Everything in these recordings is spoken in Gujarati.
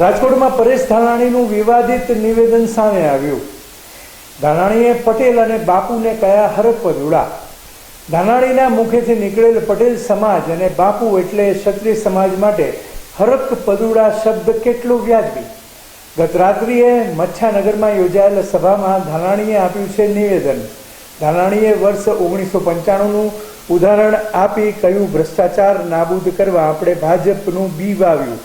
રાજકોટમાં પરેશ ધાનાણીનું વિવાદિત નિવેદન સામે આવ્યું. ધાનાણીએ પટેલ અને બાપુને કયા હરપ જોડા ધાનાણીના મુખેથી નીકળેલ પટેલ સમાજ અને બાપુ એટલે ક્ષત્રિય સમાજ માટે હરક પદુડા શબ્દ કેટલો વ્યાજબી? ગત રાત્રિએ મચ્છાનગરમાં યોજાયેલા સભામાં ધાનાણીએ આપ્યું છે નિવેદન. ધાનાણીએ વર્ષ ઓગણીસો પંચાણુંનું ઉદાહરણ આપી કહ્યું, ભ્રષ્ટાચાર નાબૂદ કરવા આપણે ભાજપનું બી વાવ્યું.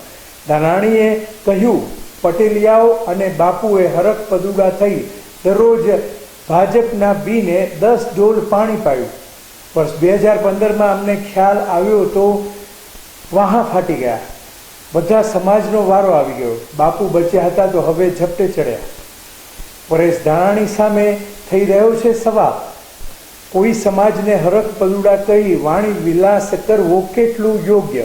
ધાનાણીએ કહ્યું, પટેલિયાઓ અને બાપુએ હરક પદુડા થઈ દરરોજ ભાજપના બીને દસ ડોલ પાણી પાયું. વર્ષ બે હજાર પંદરમાં અમને ખ્યાલ આવ્યો તો વાહા ફાટી ગયા. બધા સમાજનો વારો આવી ગયો. બાપુ બચ્યા હતા તો હવે ઝપટે ચડ્યા. પરેશ ધાણાણી સામે થઈ રહ્યો છે સવાલ. કોઈ સમાજને હરખ પદુડા કહી વાણી વિલાસ કરવો કેટલું યોગ્ય?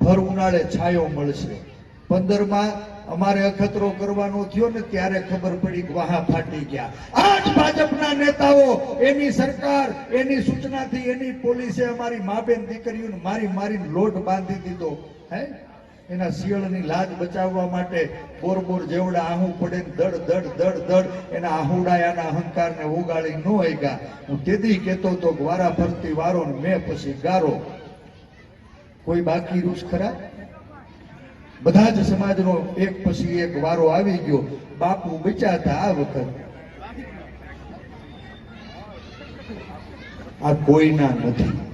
ભર ઉનાળે છાયો મળશે. પંદરમાં અમારે અખતરો કરવાનો થયો ને ત્યારે ખબર પડી કે વાહા ફાટી ગયા. આજ ભાજપના નેતાઓ, એની સરકાર, એની સૂચનાથી એની પોલીસે અમારી મા બેન દીકરીઓને મારી મારીને લોટ બાંધી દીધો. હે? એના શિયળની લાજ બચાવવા માટે બોર બોર જેવડા આહું પડે દડ દડ દડ દડ એના આહુડાયાના અહંકારને ઉગાડી ન ગયા હું તેથી કહેતો તો વારા ફરતી વારો ને મેં પછી ગારો. કોઈ બાકી રૂસ ખરા? બધા જ સમાજનો એક પછી એક વારો આવી ગયો. બાપુ બચાતા આ વખત. આ કોઈના નથી.